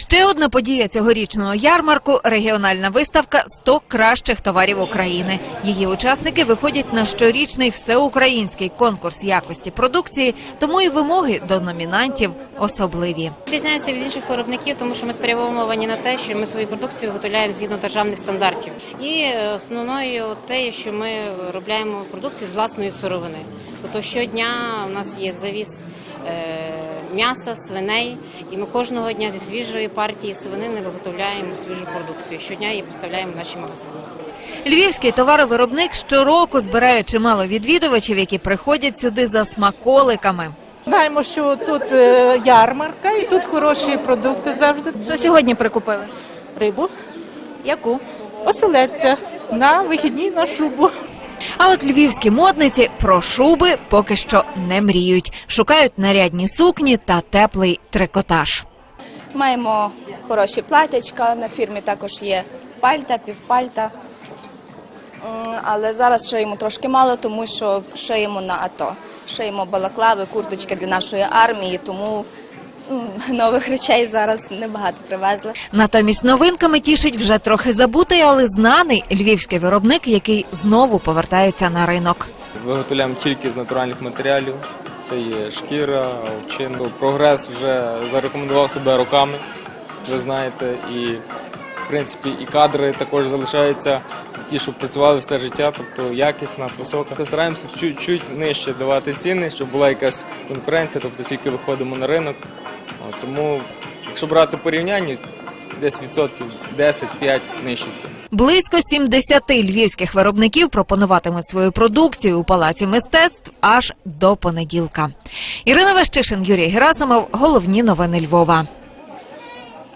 Ще одна подія цьогорічного ярмарку регіональна виставка «100 кращих товарів України. Її учасники виходять на щорічний всеукраїнський конкурс якості продукції, тому і вимоги до номінантів особливі. Відрізняємося від інших виробників, тому що ми спрямовані на те, що ми свою продукцію виготовляємо згідно державних стандартів. І е, основною те, що ми виробляємо продукцію з власної сировини. Тобто щодня у нас є завіз е, м'яса, свиней, і ми кожного дня зі свіжої партії свинини виготовляємо свіжу продукцію. Щодня її поставляємо в наші магазини. Львівський товаровиробник щороку збирає чимало відвідувачів, які приходять сюди за смаколиками. Знаємо, що тут е, ярмарка і тут хороші продукти завжди. Що сьогодні прикупили? Рибу Яку? оселедця на вихідні на шубу. А от львівські модниці про шуби поки що не мріють. Шукають нарядні сукні та теплий трикотаж. Маємо хороші платячка, на фірмі також є пальта, півпальта. Але зараз шиємо трошки мало, тому що шиємо на АТО. Шиємо балаклави, курточки для нашої армії, тому нових речей зараз небагато привезли. Натомість новинками тішить вже трохи забутий, але знаний львівський виробник, який знову повертається на ринок. Виготовляємо тільки з натуральних матеріалів. Це є шкіра, овчин. Прогрес вже зарекомендував себе роками, ви знаєте, і принципі і кадри також залишаються ті, що працювали все життя, тобто якість нас висока. Стараємося чуть-чуть нижче давати ціни, щоб була якась конкуренція, тобто тільки виходимо на ринок. Тому, якщо брати порівняння, десь відсотків 10-5 нижче ціни. Близько 70 львівських виробників пропонуватимуть свою продукцію у палаці мистецтв аж до понеділка. Ірина Ващишин, Юрій Герасимов. Головні новини Львова.